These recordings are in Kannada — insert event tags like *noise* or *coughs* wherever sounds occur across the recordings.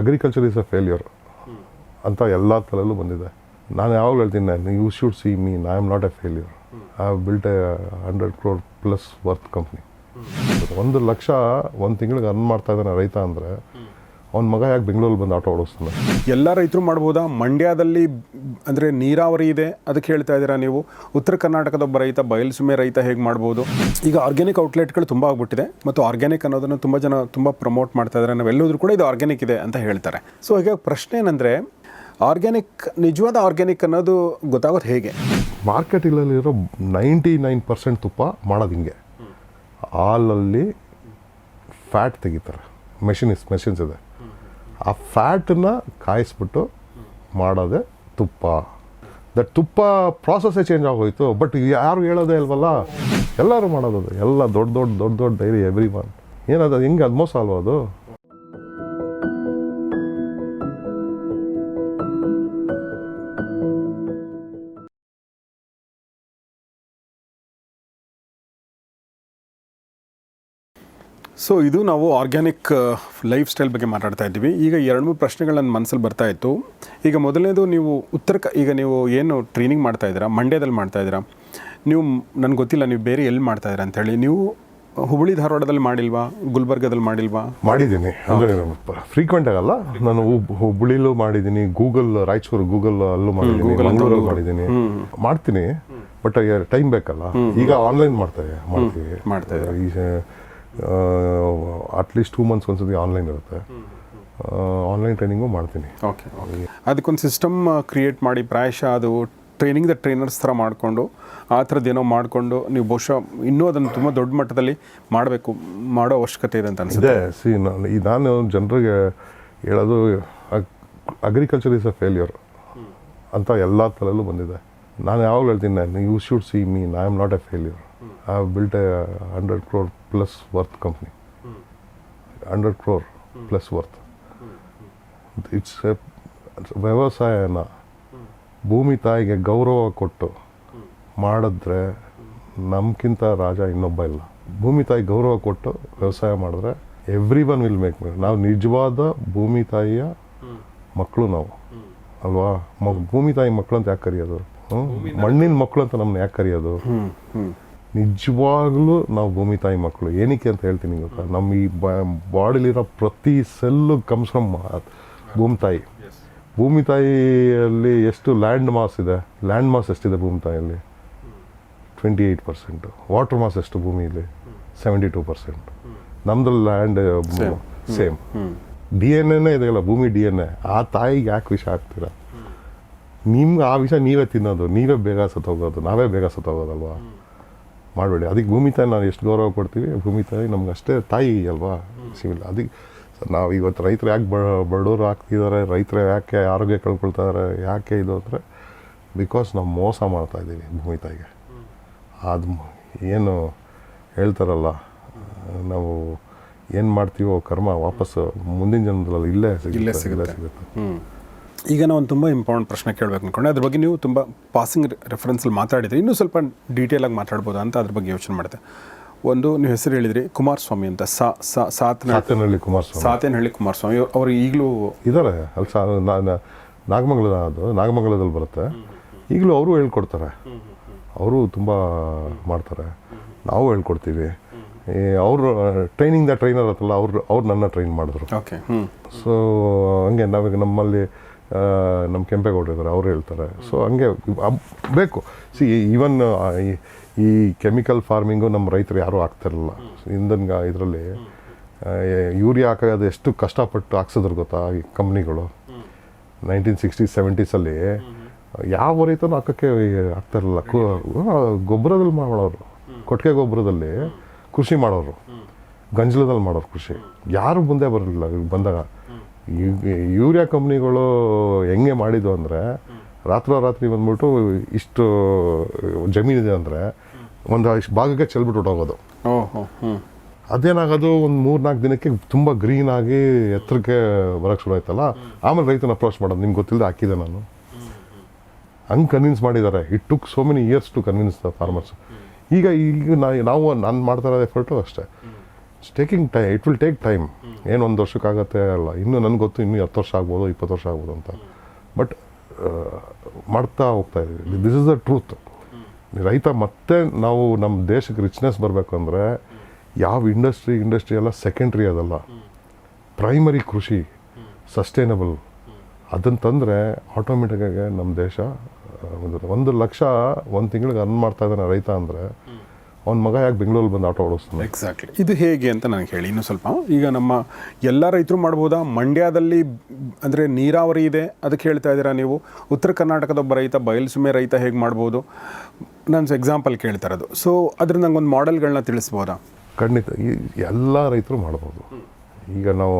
ಅಗ್ರಿಕಲ್ಚರ್ ಈಸ್ ಅ ಫೇಲ್ಯೂರ್ ಅಂತ ಎಲ್ಲ ತಲೆಯಲ್ಲೂ ಬಂದಿದೆ. ನಾನು ಯಾವಾಗಲೂ ಹೇಳ್ತೀನಿ you should see mean I am not a failure I have built a hundred crore plus worth company ಒಂದು ಲಕ್ಷ, ಒಂದು ತಿಂಗಳಿಗೆ ಅರ್ನ್ ಮಾಡ್ತಾ ಇದ್ದಾನೆ ರೈತ ಅಂದರೆ ಅವ್ನ ಮಗ ಯಾಕೆ ಬೆಂಗಳೂರಲ್ಲಿ ಬಂದು ಆಟೋ ಓಡಿಸ್ತಾನೆ? ಎಲ್ಲ ರೈತರು ಮಾಡ್ಬೋದಾ? ಮಂಡ್ಯದಲ್ಲಿ ಅಂದರೆ ನೀರಾವರಿ ಇದೆ ಅದಕ್ಕೆ ಹೇಳ್ತಾ ಇದ್ದೀರಾ ನೀವು? ಉತ್ತರ ಕರ್ನಾಟಕದ ಒಬ್ಬ ರೈತ ಬಯಲುಸೀಮೆ ರೈತ ಹೇಗೆ ಮಾಡ್ಬೋದು? ಈಗ ಆರ್ಗ್ಯಾನಿಕ್ ಔಟ್ಲೆಟ್ಗಳು ತುಂಬ ಆಗ್ಬಿಟ್ಟಿದೆ ಮತ್ತು ಆರ್ಗ್ಯಾನಿಕ್ ಅನ್ನೋದನ್ನು ತುಂಬ ಜನ ತುಂಬ ಪ್ರಮೋಟ್ ಮಾಡ್ತಾ ಇದ್ದಾರೆ. ನಾವೆಲ್ಲೋದ್ರೂ ಕೂಡ ಇದು ಆರ್ಗ್ಯಾನಿಕ್ ಇದೆ ಅಂತ ಹೇಳ್ತಾರೆ. ಸೊ ಈಗ ಪ್ರಶ್ನೆ ಏನಂದರೆ ಆರ್ಗ್ಯಾನಿಕ್ ನಿಜವಾದ ಆರ್ಗ್ಯಾನಿಕ್ ಅನ್ನೋದು ಗೊತ್ತಾಗೋದು ಹೇಗೆ? ಮಾರ್ಕೆಟಿನಲ್ಲಿರೋ ನೈಂಟಿ ನೈನ್ ಪರ್ಸೆಂಟ್ ತುಪ್ಪ ಮಾಡೋದು ಹಿಂಗೆ. ಹಾಲಲ್ಲಿ ಫ್ಯಾಟ್ ತೆಗಿತಾರೆ. ಮೆಷಿನ್ ಇಸ್ ಮೆಷಿನ್ಸ್ ಇದೆ. ಆ ಫ್ಯಾಟನ್ನು ಕಾಯಿಸ್ಬಿಟ್ಟು ಮಾಡೋದೆ ತುಪ್ಪ. ದಟ್ ತುಪ್ಪ ಪ್ರಾಸೆಸ್ಸೇ ಚೇಂಜ್ ಆಗೋಯ್ತು ಬಟ್ ಯಾರು ಹೇಳೋದೇ ಇಲ್ವಲ್ಲ? ಎಲ್ಲರೂ ಮಾಡೋದು. ಎಲ್ಲ ದೊಡ್ಡ ದೊಡ್ಡ ದೊಡ್ಡ ದೊಡ್ಡ ಡೈರಿ ಎವ್ರಿ ಒನ್ ಏನದು ಹಿಂಗೆ ಅದು ಮೋಸ ಅಲ್ವಾ ಅದು? ಸೊ ಇದು ನಾವು ಆರ್ಗ್ಯಾನಿಕ್ ಲೈಫ್ ಸ್ಟೈಲ್ ಬಗ್ಗೆ ಮಾತಾಡ್ತಾ ಇದ್ದೀವಿ. ಈಗ ಎರಡು ಮೂರು ಪ್ರಶ್ನೆಗಳು ನನ್ನ ಮನಸ್ಸಲ್ಲಿ ಬರ್ತಾ ಇತ್ತು. ಈಗ ಮೊದಲನೇದು ನೀವು ಉತ್ತರ ಈಗ ನೀವು ಏನು ಟ್ರೈನಿಂಗ್ ಮಾಡ್ತಾ ಇದ್ದೀರಾ? ಮಂಡ್ಯದಲ್ಲಿ ಮಾಡ್ತಾ ಇದ್ದೀರಾ? ನೀವು ನನಗೆ ಗೊತ್ತಿಲ್ಲ ನೀವು ಬೇರೆ ಎಲ್ಲಿ ಮಾಡ್ತಾ ಇದ್ದೀರಾ ಅಂತೇಳಿ ನೀವು ಹುಬ್ಬಳ್ಳಿ ಧಾರವಾಡದಲ್ಲಿ ಮಾಡಿಲ್ವಾ? ಗುಲ್ಬರ್ಗದಲ್ಲಿ ಮಾಡಿಲ್ವಾ? ಮಾಡಿದ್ದೀನಿ. ಅಂದರೆ ಫ್ರೀಕ್ವೆಂಟ್ ಆಗಲ್ಲ. ನಾನು ಹುಬ್ಬಳ್ಳಿಲೂ ಮಾಡಿದ್ದೀನಿ ಗೂಗಲ್ ರಾಯಚೂರು ಗೂಗಲ್ ಅಲ್ಲೂ ಮಾಡಿದ್ದೀನಿ ಮಂಗಳೂರಲ್ಲಿ ಮಾಡಿದ್ದೀನಿ. ಮಾಡ್ತೀನಿ ಬಟ್ ಟೈಮ್ ಬೇಕಲ್ಲ. ಈಗ ಆನ್ಲೈನ್ ಮಾಡ್ತಾ ಮಾಡ್ತೀವಿ. ಮಾಡ್ತಾ ಅಟ್ಲೀಸ್ಟ್ ಟೂ ಮಂತ್ಸ್ ಒಂದ್ಸತಿ ಆನ್ಲೈನ್ ಇರುತ್ತೆ. ಆನ್ಲೈನ್ ಟ್ರೈನಿಂಗು ಮಾಡ್ತೀನಿ. ಓಕೆ ಅದಕ್ಕೊಂದು ಸಿಸ್ಟಮ್ ಕ್ರಿಯೇಟ್ ಮಾಡಿ ಪ್ರಾಯಶಃ ಅದು ಟ್ರೈನಿಂಗ್ ದ ಟ್ರೈನರ್ಸ್ ಥರ ಮಾಡಿಕೊಂಡು ಆ ಥರದ್ದು ಏನೋ ಮಾಡಿಕೊಂಡು ನೀವು ಬಹುಶಃ ಇನ್ನೂ ಅದನ್ನು ತುಂಬ ದೊಡ್ಡ ಮಟ್ಟದಲ್ಲಿ ಮಾಡಬೇಕು ಮಾಡೋ ಅವಶ್ಯಕತೆ ಇದೆ ಅಂತ ಅನಿಸುತ್ತೆ. ಸಿ ನಾನು ಈ ನಾನು ಜನರಿಗೆ ಹೇಳೋದು ಅಗ್ರಿಕಲ್ಚರ್ ಈಸ್ ಅ ಫೇಲ್ಯೂರ್ ಅಂತ ಎಲ್ಲ ಥರಲ್ಲೂ ಬಂದಿದೆ. ನಾನು ಯಾವಾಗಲೂ ಹೇಳ್ತೀನಿ you should see mean I am not a failure I have built a hundred crore plus worth company hundred crore plus worth it's a ವ್ಯವಸಾಯನ ಭೂಮಿ ತಾಯಿಗೆ ಗೌರವ ಕೊಟ್ಟು ಮಾಡಿದ್ರೆ ನಮ್ಗಿಂತ ರಾಜ ಇನ್ನೊಬ್ಬ ಇಲ್ಲ. ಭೂಮಿ ತಾಯಿ ಗೌರವ ಕೊಟ್ಟು ವ್ಯವಸಾಯ ಮಾಡಿದ್ರೆ ಎವ್ರಿ ಒನ್ ವಿಲ್ ಮೇಕ್ ನಾವು ನಿಜವಾದ ಭೂಮಿ ತಾಯಿಯ ಮಕ್ಕಳು ನಾವು. ಅಲ್ವಾ? ಮ ಭೂಮಿ ತಾಯಿ ಮಕ್ಕಳು ಅಂತ ಯಾಕೆ ಕರೆಯೋದು? ಮಣ್ಣಿನ ಮಕ್ಕಳು ಅಂತ ನಮ್ಮನ್ನ ಯಾಕೆ ಕರೆಯೋದು? ನಿಜವಾಗ್ಲೂ ನಾವು ಭೂಮಿ ತಾಯಿ ಮಕ್ಕಳು. ಏನಕ್ಕೆ ಅಂತ ಹೇಳ್ತೀನಿ ಗೊತ್ತಾ? ನಮ್ಮ ಈ ಬಾಡಿಲಿರೋ ಪ್ರತಿ ಸೆಲ್ಲು ಕಮ್ಸ್ ಫ್ರಮ್ ಭೂಮಿ ತಾಯಿ. ಭೂಮಿ ತಾಯಿಯಲ್ಲಿ ಎಷ್ಟು ಲ್ಯಾಂಡ್ ಮಾಸ್ ಇದೆ? ಲ್ಯಾಂಡ್ ಮಾಸ್ ಎಷ್ಟಿದೆ ಭೂಮಿ ತಾಯಿಯಲ್ಲಿ? Twenty eight percent water mass ಎಷ್ಟು ಭೂಮಿಯಲ್ಲಿ ಸೆವೆಂಟಿ ಟೂ ಪರ್ಸೆಂಟ್ ನಮ್ದ್ರಲ್ಲಿ ಲ್ಯಾಂಡ್ ಸೇಮ್ ಡಿ ಎನ್ ಎನೇ ಇದೆಯಲ್ಲ ಭೂಮಿ ಡಿ ಎನ್ ಎ ಆ ತಾಯಿಗೆ ಯಾಕೆ ವಿಷ ಹಾಕ್ತೀರ? ನಿಮ್ಗೆ ಆ ವಿಷ ನೀವೇ ತಿನ್ನೋದು ನೀವೇ ಬೇಗ ಸತ್ತೋಗೋದು ನಾವೇ ಬೇಗ ಸತ್ತೋಗೋದಲ್ವಾ? ಮಾಡಬೇಡಿ. ಅದಕ್ಕೆ ಭೂಮಿ ತಾಯಿ ನಾವು ಎಷ್ಟು ಗೌರವ ಕೊಡ್ತೀವಿ ಭೂಮಿ ತಾಯಿ ನಮ್ಗೆ ಅಷ್ಟೇ ತಾಯಿ ಅಲ್ವಾ? ಸಿವಿಲ್. ಅದಕ್ಕೆ ನಾವು ಇವತ್ತು ರೈತರು ಯಾಕೆ ಬಡವರು ಆಗ್ತಿದ್ದಾರೆ ರೈತರು ಯಾಕೆ ಆರೋಗ್ಯ ಕಳ್ಕೊಳ್ತಾರೆ ಯಾಕೆ ಇದು ಅಂದರೆ ಬಿಕಾಸ್ ನಾವು ಮೋಸ ಮಾಡ್ತಾ ಇದ್ದೀವಿ ಭೂಮಿ ತಾಯಿಗೆ. ಅದು ಏನು ಹೇಳ್ತಾರಲ್ಲ ನಾವು ಏನು ಮಾಡ್ತೀವೋ ಕರ್ಮ ವಾಪಸ್ಸು ಮುಂದಿನ ಜನ್ಮದಲ್ಲಿ ಇಲ್ಲೇ ಸಿಗುತ್ತೆ ಸಿಗುತ್ತೆ. ಈಗ ನಾವು ಒಂದು ತುಂಬ ಇಂಪಾರ್ಟೆಂಟ್ ಪ್ರಶ್ನೆ ಕೇಳಬೇಕು ಅಂದ್ಕೊಂಡೆ ಅದ್ರ ಬಗ್ಗೆ ನೀವು ತುಂಬ ಪಾಸಿಂಗ್ ರೆಫರೆನ್ಸಲ್ಲಿ ಮಾತಾಡಿದ್ರಿ. ಇನ್ನೂ ಸ್ವಲ್ಪ ಡೀಟೇಲಾಗಿ ಮಾತಾಡ್ಬೋದು ಅಂತ ಅದ್ರ ಬಗ್ಗೆ ಯೋಚನೆ ಮಾಡಿದೆ. ಒಂದು ನೀವು ಹೆಸರು ಹೇಳಿದ್ರಿ ಕುಮಾರಸ್ವಾಮಿ ಅಂತ. ಸಾ ಸಾತೇನಹಳ್ಳಿ ಕುಮಾರಸ್ವಾಮಿ. ಸಾತೇನಹಳ್ಳಿ ಕುಮಾರಸ್ವಾಮಿ. ಅವರು ಈಗಲೂ ಇದ್ದಾರೆ ಅಲ್ಲಿ ಸಾ ನಾಗಮಂಗಲ ಅದು. ನಾಗಮಂಗಲದಲ್ಲಿ ಬರುತ್ತೆ. ಈಗಲೂ ಅವರು ಹೇಳ್ಕೊಡ್ತಾರೆ. ಅವರು ತುಂಬ ಮಾಡ್ತಾರೆ. ನಾವು ಹೇಳ್ಕೊಡ್ತೀವಿ. ಅವರು ಟ್ರೈನಿಂಗ್ ದ ಟ್ರೈನರ್ ಹತ್ತಲ್ಲ ಅವ್ರು ಅವ್ರು ನನ್ನ ಟ್ರೈನ್ ಮಾಡಿದ್ರು. ಓಕೆ ಸೊ ಹಂಗೆ ನಾವೀಗ ನಮ್ಮಲ್ಲಿ ನಮ್ಮ ಕೆಂಪೇಗೌಡರು ಇದ್ದಾರೆ ಅವರು ಹೇಳ್ತಾರೆ. ಸೊ ಹಂಗೆ ಬೇಕು. ಸಿ ಈವನ್ ಈ ಕೆಮಿಕಲ್ ಫಾರ್ಮಿಂಗು ನಮ್ಮ ರೈತರು ಯಾರೂ ಆಗ್ತಿರಲಿಲ್ಲ ಹಿಂದಿನ ಇದರಲ್ಲಿ ಯೂರಿಯಾ ಹಾಕೋದು ಎಷ್ಟು ಕಷ್ಟಪಟ್ಟು ಹಾಕ್ಸಿದ್ರು ಗೊತ್ತಾ, ಈ ಕಂಪ್ನಿಗಳು? ನೈನ್ಟೀನ್ ಸಿಕ್ಸ್ಟಿ ಸೆವೆಂಟೀಸಲ್ಲಿ ಯಾವ ರೈತನೂ ಹಾಕೋಕ್ಕೆ ಆಗ್ತಿರಲಿಲ್ಲ ಗೊಬ್ಬರದಲ್ಲಿ ಮಾಡೋರು. ಕೊಟ್ಟಿಗೆ ಗೊಬ್ಬರದಲ್ಲಿ ಕೃಷಿ ಮಾಡೋರು. ಗಂಜಲದಲ್ಲಿ ಮಾಡೋರು ಕೃಷಿ. ಯಾರು ಮುಂದೆ ಬರಲಿಲ್ಲ, ಬಂದಾಗ. ಯೂರಿಯಾ ಕಂಪ್ನಿಗಳು ಹೆಂಗೆ ಮಾಡಿದ್ದು ಅಂದರೆ ರಾತ್ರೋರಾತ್ರಿ ಬಂದ್ಬಿಟ್ಟು ಇಷ್ಟು ಜಮೀನಿದೆ ಅಂದರೆ ಒಂದು ಇಷ್ಟು ಭಾಗಕ್ಕೆ ಚೆಲ್ಬಿಟ್ಟು ಹೊಟ್ಟೋಗೋದು ಅದೇನಾಗೋದು ಒಂದು ಮೂರು ನಾಲ್ಕು ದಿನಕ್ಕೆ ತುಂಬ ಗ್ರೀನ್ ಆಗಿ ಎತ್ತರಕ್ಕೆ ಬರೋಕ್ಕೆ ಶುರು ಆಯ್ತಲ್ಲ ಆಮೇಲೆ ರೈತನ ಅಪ್ರೋಚ್ ಮಾಡೋದು ನಿಮ್ಗೆ ಗೊತ್ತಿಲ್ಲದೆ ಹಾಕಿದೆ ನಾನು. ಹಂಗೆ ಕನ್ವಿನ್ಸ್ ಮಾಡಿದ್ದಾರೆ. It took so many years to convince the farmers ಈಗ ಈಗ ನಾ- ನಾವು ನಾನು ಮಾಡ್ತಾ ಇರೋ ಎಫರ್ಟು ಅಷ್ಟೇ. Taking time it will take time ಏನು ಒಂದು ವರ್ಷಕ್ಕಾಗತ್ತೆ ಅಲ್ಲ. ಇನ್ನೂ ನನಗೆ ಗೊತ್ತು, ಇನ್ನೂ ಹತ್ತು ವರ್ಷ ಆಗ್ಬೋದು, ಇಪ್ಪತ್ತು ವರ್ಷ ಆಗ್ಬೋದು ಅಂತ. ಬಟ್ ಮಾಡ್ತಾ ಹೋಗ್ತಾ ಇದ್ದೀವಿ. ದಿಸ್ ಇಸ್ ದ ಟ್ರೂತ್ ರೈತ ಮತ್ತೆ ನಾವು ನಮ್ಮ ದೇಶಕ್ಕೆ ರಿಚ್ನೆಸ್ ಬರಬೇಕು ಅಂದರೆ ಯಾವ ಇಂಡಸ್ಟ್ರಿ ಇಂಡಸ್ಟ್ರಿ ಎಲ್ಲ ಸೆಕೆಂಡ್ರಿ ಅದಲ್ಲ. ಪ್ರೈಮರಿ ಕೃಷಿ ಸಸ್ಟೈನಬಲ್ ಅದನ್ನು ತಂದರೆ ಆಟೋಮೆಟಿಕ್ಕಾಗಿ ನಮ್ಮ ದೇಶ ಒಂದು ಒಂದು ಲಕ್ಷ, ಒಂದು ತಿಂಗಳಿಗೆ ಅರ್ನ್ ಮಾಡ್ತಾ ಇದ್ದಾನೆ ರೈತ ಅಂದರೆ ಅವ್ನ ಮಗ ಯಾಕೆ ಬೆಂಗಳೂರಲ್ಲಿ ಬಂದು ಆಟೋ ಓಡಿಸ್ತಾನೆ? ಎಕ್ಸಾಕ್ಟ್ಲಿ ಇದು ಹೇಗೆ ಅಂತ ನನಗೆ ಹೇಳಿ ಇನ್ನೂ ಸ್ವಲ್ಪ. ಈಗ ನಮ್ಮ ಎಲ್ಲ ರೈತರು ಮಾಡ್ಬೋದಾ? ಮಂಡ್ಯದಲ್ಲಿ ಅಂದರೆ ನೀರಾವರಿ ಇದೆ ಅದಕ್ಕೆ ಹೇಳ್ತಾ ಇದ್ದೀರಾ ನೀವು? ಉತ್ತರ ಕರ್ನಾಟಕದ ಒಬ್ಬ ರೈತ ಬಯಲುಸೀಮೆ ರೈತ ಹೇಗೆ ಮಾಡ್ಬೋದು? ನಾನು ಎಕ್ಸಾಂಪಲ್ ಕೇಳ್ತಾ ಇರೋದು. ಸೊ ಅದ್ರ ನಂಗೆ ಒಂದು ಮಾಡೆಲ್ಗಳನ್ನ ತಿಳಿಸ್ಬೋದಾ? ಖಂಡಿತ. ಈ ಎಲ್ಲ ರೈತರು ಮಾಡ್ಬೋದು. ಈಗ ನಾವು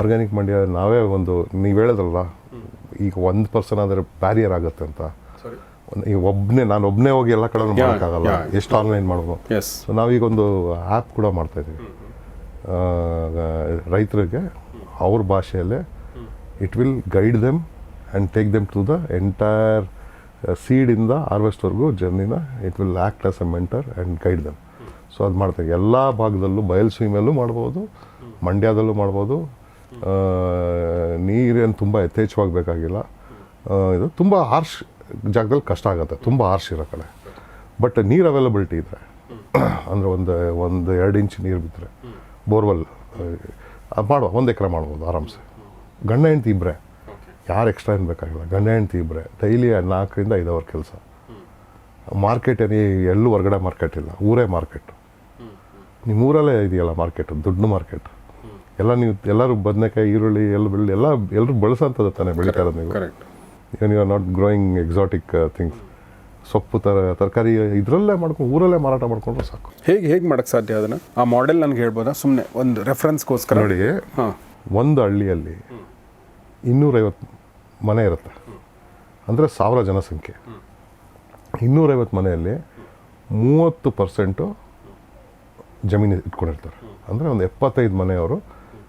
ಆರ್ಗ್ಯಾನಿಕ್ ಮಂಡ್ಯ ನಾವೇ ಒಂದು ನೀವು ಹೇಳಿದ್ರಲ್ಲ ಈಗ ಒಂದು ಪರ್ಸನ್ ಆದರೆ ಬ್ಯಾರಿಯರ್ ಆಗುತ್ತೆ ಅಂತ. ಈಗ ಒಬ್ಬನೇ ನಾನು ಒಬ್ಬನೇ ಹೋಗಿ ಎಲ್ಲ ಕಡೆ ಮಾಡೋಕ್ಕಾಗಲ್ಲ. ಎಷ್ಟು ಆನ್ಲೈನ್ ಮಾಡೋದು ಎಸ್ ಸೊ ನಾವೀಗ ಒಂದು ಆ್ಯಪ್ ಕೂಡ ಮಾಡ್ತಾ ಇದ್ದೀವಿ. ರೈತರಿಗೆ ಅವ್ರ ಭಾಷೆಯಲ್ಲೇ it will guide them and take them to the entire ಸೀಡಿಂದ ಹಾರ್ವೆಸ್ಟ್ವರೆಗೂ ಜರ್ನಿನ it will act as a mentor and guide them so ಅದು ಮಾಡ್ತೇವೆ ಎಲ್ಲ ಭಾಗದಲ್ಲೂ ಬಯಲುಸೀಮೆಯಲ್ಲೂ ಮಾಡ್ಬೋದು ಮಂಡ್ಯದಲ್ಲೂ ಮಾಡ್ಬೋದು ನೀರೇನು ತುಂಬ ಯಥೇಚ್ಛವಾಗಿ ಬೇಕಾಗಿಲ್ಲ. ಇದು ತುಂಬ ಹಾರ್ಶ್ ಜಾಗದಲ್ಲಿ ಕಷ್ಟ ಆಗುತ್ತೆ. ತುಂಬ ಆರ್ಶ್ ಇರೋ ಕಡೆ. ಬಟ್ ನೀರು ಅವೈಲಬಿಲಿಟಿ ಇದ್ದರೆ ಅಂದರೆ ಒಂದು ಒಂದು ಎರಡು ಇಂಚ್ ನೀರು ಬಿದ್ದರೆ ಬೋರ್ವೆಲ್ ಅದು ಮಾಡುವ, ಒಂದು ಎಕರೆ ಮಾಡ್ಬೋದು ಆರಾಮ್ಸೆ. ಗಂಡ ಹೆಂಡ್ತಿ ಇಬ್ಬರೇ ಯಾರು ಎಕ್ಸ್ಟ್ರಾ ಏನು ಬೇಕಾಗಿಲ್ಲ. ಗಂಡ ಹೆಂಡ್ತಿ ಇಬ್ಬರೇ ಡೈಲಿ ನಾಲ್ಕರಿಂದ ಐದು ಅವರ್ ಕೆಲಸ. ಮಾರ್ಕೆಟ್ ಏನಿ ಎಲ್ಲೂ ಹೊರಗಡೆ ಮಾರ್ಕೆಟ್ ಇಲ್ಲ. ಊರೇ ಮಾರ್ಕೆಟ್ ನಿಮ್ಮ ಊರಲ್ಲೇ ಇದೆಯಲ್ಲ ಮಾರ್ಕೆಟ್ ದುಡ್ಡು ಮಾರ್ಕೆಟ್ ಎಲ್ಲ ನೀವು, ಎಲ್ಲರೂ ಬದನೆಕಾಯಿ, ಈರುಳ್ಳಿ ಎಲ್ಲ ಬೆಳ್ಳಿ ಎಲ್ಲ ಎಲ್ಲರೂ ಬಳಸೋಂಥದ್ದು ತಾನೇ ಬೆಳೀತಾ ನೀವು. Correct you are not growing exotic things ಸೊಪ್ಪು ತರ ತರಕಾರಿ ಇದರಲ್ಲೇ ಮಾಡ್ಕೊಂಡು ಊರಲ್ಲೇ ಮಾರಾಟ ಮಾಡಿಕೊಂಡ್ರೆ ಸಾಕು. ಹೇಗೆ ಹೇಗೆ ಮಾಡಕ್ಕೆ ಸಾಧ್ಯ ಅದನ್ನು? ಆ ಮಾಡೆಲ್ ನನಗೆ ಹೇಳ್ಬೋದಾ? ಸುಮ್ಮನೆ ಒಂದು ರೆಫರೆನ್ಸ್ಗೋಸ್ಕರ ನೋಡಿ ಹಾಂ. ಒಂದು ಹಳ್ಳಿಯಲ್ಲಿ ಇನ್ನೂರೈವತ್ತು ಮನೆ ಇರುತ್ತೆ. ಅಂದರೆ ಸಾವಿರ ಜನಸಂಖ್ಯೆ. ಇನ್ನೂರೈವತ್ತು ಮನೆಯಲ್ಲಿ ಮೂವತ್ತು ಪರ್ಸೆಂಟು ಜಮೀನು ಇಟ್ಕೊಂಡಿರ್ತಾರೆ. ಅಂದರೆ ಒಂದು ಎಪ್ಪತ್ತೈದು ಮನೆಯವರು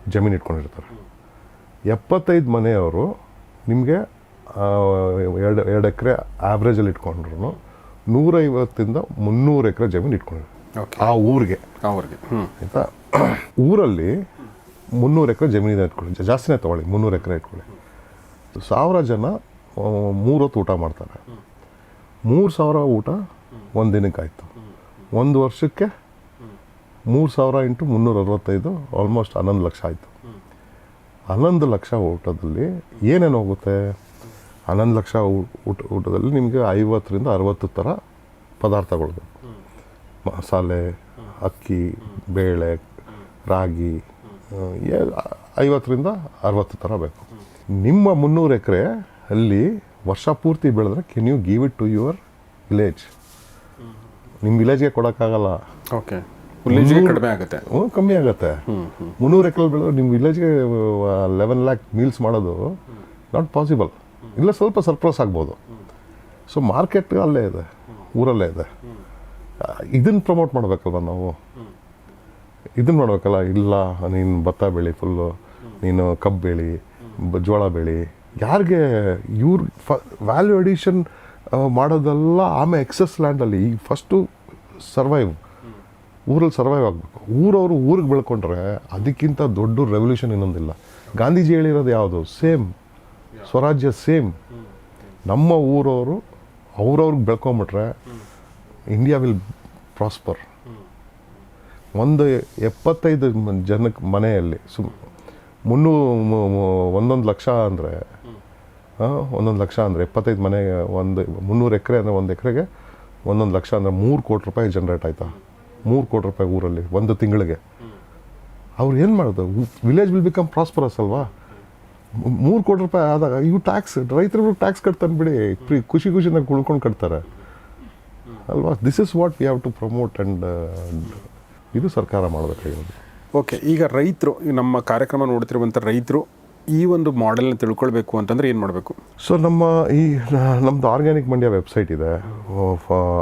ಜಮೀನು ಇಟ್ಕೊಂಡಿರ್ತಾರೆ. ಎಪ್ಪತ್ತೈದು ಮನೆಯವರು ನಿಮಗೆ ಎರಡು ಎರಡು ಎಕರೆ ಆವ್ರೇಜಲ್ಲಿ ಇಟ್ಕೊಂಡ್ರು ನೂರೈವತ್ತಿಂದ ಮುನ್ನೂರು ಎಕರೆ ಜಮೀನು ಇಟ್ಕೊಂಡ್ರು. ಆ ಊರಿಗೆ. ಹ್ಞೂ ಆಯಿತಾ? ಊರಲ್ಲಿ ಮುನ್ನೂರು ಎಕರೆ ಜಮೀನಿದೆ ಇಟ್ಕೊಳ್ಳಿ ಜಾಸ್ತಿನೇ ತೊಗೊಳ್ಳಿ ಮುನ್ನೂರು ಎಕರೆ ಇಟ್ಕೊಳ್ಳಿ. ಸಾವಿರ ಜನ ಆ, ಮೂರು ಹೊತ್ತು ಊಟ ಮಾಡ್ತಾರೆ. ಮೂರು ಸಾವಿರ ಊಟ ಒಂದು ದಿನಕ್ಕೆ ಆಯಿತು. ಒಂದು ವರ್ಷಕ್ಕೆ ಮೂರು ಸಾವಿರ ಇಂಟು ಮುನ್ನೂರ ಅರವತ್ತೈದು ಆಲ್ಮೋಸ್ಟ್ ಹನ್ನೊಂದು ಲಕ್ಷ ಆಯಿತು. ಹನ್ನೊಂದು ಲಕ್ಷ ಊಟದಲ್ಲಿ ಏನೇನು ಹೋಗುತ್ತೆ? ಹನ್ನೊಂದು ಲಕ್ಷ ಊಟ ಊಟದಲ್ಲಿ ನಿಮಗೆ ಐವತ್ತರಿಂದ ಅರವತ್ತು ಥರ ಪದಾರ್ಥಗಳು ಬೇಕು. ಮಸಾಲೆ ಅಕ್ಕಿ ಬೇಳೆ ರಾಗಿ ಐವತ್ತರಿಂದ ಅರವತ್ತು ಥರ ಬೇಕು. ನಿಮ್ಮ ಮುನ್ನೂರು ಎಕರೆ ಅಲ್ಲಿ ವರ್ಷ ಪೂರ್ತಿ ಬೆಳೆದ್ರೆ can you give it to your village ನಿಮ್ಮ ವಿಲೇಜ್ಗೆ ಕೊಡೋಕ್ಕಾಗಲ್ಲ. ಓಕೆ ಕಡಿಮೆ ಆಗುತ್ತೆ. ಹ್ಞೂ ಕಮ್ಮಿ ಆಗುತ್ತೆ. ಮುನ್ನೂರು ಎಕರೆ ಬೆಳೆದ್ರೆ ನಿಮ್ಮ ವಿಲೇಜ್ಗೆ ಲೆವೆನ್ ಲ್ಯಾಕ್ ಮೀಲ್ಸ್ ಮಾಡೋದು ನಾಟ್ ಪಾಸಿಬಲ್ ಇಲ್ಲ, ಸ್ವಲ್ಪ ಸರ್ಪ್ರೈಸ್ ಆಗ್ಬೋದು. ಸೊ ಮಾರ್ಕೆಟ್ ಅಲ್ಲೇ ಇದೆ, ಊರಲ್ಲೇ ಇದೆ. ಇದನ್ನು ಪ್ರಮೋಟ್ ಮಾಡಬೇಕಲ್ವ ನಾವು? ಇದನ್ನು ಮಾಡಬೇಕಲ್ಲ, ಇಲ್ಲ, ನೀನು ಭತ್ತ ಬೆಳಿ ಫುಲ್ಲು ನೀನು ಕಬ್ಬು ಬೆಳಿ ಜೋಳ ಬೆಳಿ. ಯಾರಿಗೆ, ಇವ್ರ ಫ ವ್ಯಾಲ್ಯೂ ಅಡಿಷನ್ ಮಾಡೋದೆಲ್ಲ ಆಮೇಲೆ ಎಕ್ಸಸ್ ಲ್ಯಾಂಡಲ್ಲಿ ಈಗ ಫಸ್ಟು ಸರ್ವೈವ್ ಊರಲ್ಲಿ ಸರ್ವೈವ್ ಆಗಬೇಕು. ಊರವರು ಊರಿಗೆ ಬೆಳ್ಕೊಂಡ್ರೆ ಅದಕ್ಕಿಂತ ದೊಡ್ಡ ರೆವಲ್ಯೂಷನ್ ಇನ್ನೊಂದಿಲ್ಲ. ಗಾಂಧೀಜಿ ಹೇಳಿರೋದು ಯಾವುದು? ಸೇಮ್ ಸ್ವರಾಜ್ಯ ಸೇಮ್. ನಮ್ಮ ಊರವರು ಅವ್ರವ್ರಿಗೆ ಬೆಳ್ಕೊಂಬಿಟ್ರೆ ಇಂಡಿಯಾ ವಿಲ್ ಪ್ರಾಸ್ಪರ್ ಒಂದು ಎಪ್ಪತ್ತೈದು ಜನಕ್ಕೆ ಮನೆಯಲ್ಲಿ ಸುಮ್ ಮುನ್ನೂ ಒಂದೊಂದು ಲಕ್ಷ ಅಂದರೆ ಒಂದೊಂದು ಲಕ್ಷ ಅಂದರೆ ಎಪ್ಪತ್ತೈದು ಮನೆ ಒಂದು ಮುನ್ನೂರು ಎಕರೆ ಅಂದರೆ ಒಂದು ಎಕರೆಗೆ ಒಂದೊಂದು ಲಕ್ಷ ಅಂದರೆ ಮೂರು ಕೋಟಿ ರೂಪಾಯಿ ಜನ್ರೇಟ್ ಆಯ್ತಾ? ಮೂರು ಕೋಟಿ ರೂಪಾಯಿ ಊರಲ್ಲಿ ಒಂದು ತಿಂಗಳಿಗೆ. ಅವ್ರು ಏನು ಮಾಡೋದು? ವಿಲೇಜ್ ವಿಲ್ ಬಿಕಮ್ ಪ್ರಾಸ್ಪರಸ್ ಅಲ್ವಾ? ಮೂರು ಕೋಟಿ ರೂಪಾಯಿ ಆದಾಗ ಇವು ಟ್ಯಾಕ್ಸ್ ರೈತರು ಟ್ಯಾಕ್ಸ್ ಕಟ್ತಾನೆ ಬಿಡಿ. ಪ್ರಿ ಖುಷಿ ಖುಷಿಯಿಂದ ಉಳ್ಕೊಂಡು ಕಟ್ತಾರೆ. ಅಲ್ವಾ? This is what we have to promote and ಇದು ಸರ್ಕಾರ ಮಾಡಬೇಕಾಗಿರೋದು ಓಕೆ ಈಗ ರೈತರು ನಮ್ಮ ಕಾರ್ಯಕ್ರಮ ನೋಡ್ತಿರುವಂಥ ರೈತರು ಈ ಒಂದು ಮಾಡೆಲ್ನ ತಿಳ್ಕೊಳ್ಬೇಕು ಅಂತಂದರೆ ಏನು ಮಾಡಬೇಕು? ಸೊ ನಮ್ಮ ಈ ನಮ್ಮದು ಆರ್ಗ್ಯಾನಿಕ್ ಮಂಡ್ಯ ವೆಬ್ಸೈಟ್ ಇದೆ.